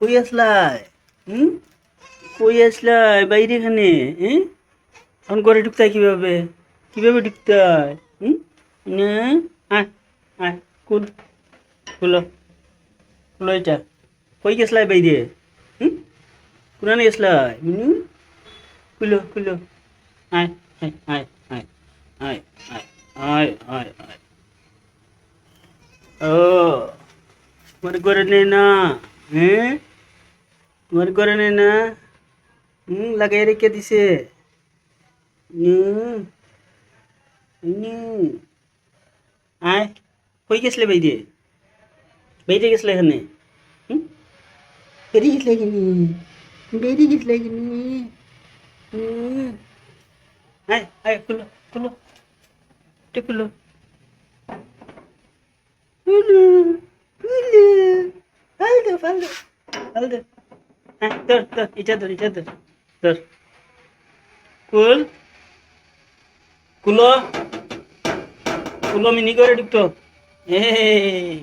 কই আসলাই? হুম? কই আসলাই বাইরে এখানে? হ্যাঁ এখন ঘরে ঢুকতে হয় কীভাবে? কীভাবে ঢুকতে হয় হুম? না, আয় আয়, কুল খুলো খুলো এটা। কই গেছলাই বাইরে? হুম? কোনানে গেছলাই হুম? খুলো খুলো আয় আয় আয় আয় আয় আয় ও তোমার করে নেই না। হ্যাঁ তোমার করে নেই না হুম লাগাই রেখে দিছে আয় কই গেছলে বাইরে বাইরে গেছলে এখানে হুম বেরিয়ে গেছলে এখানে বেরিয়ে গেছলে এখানে হুম আয় আয় খুলো খুলো এটা খুলো খুলো খুলো ফালদো ফালদো ফালদো হ্যাঁ ধর ধর, এটা ধর এটা ধর ধর। কুল, কুলো কুলো মিনি করে ঢুকতো। এই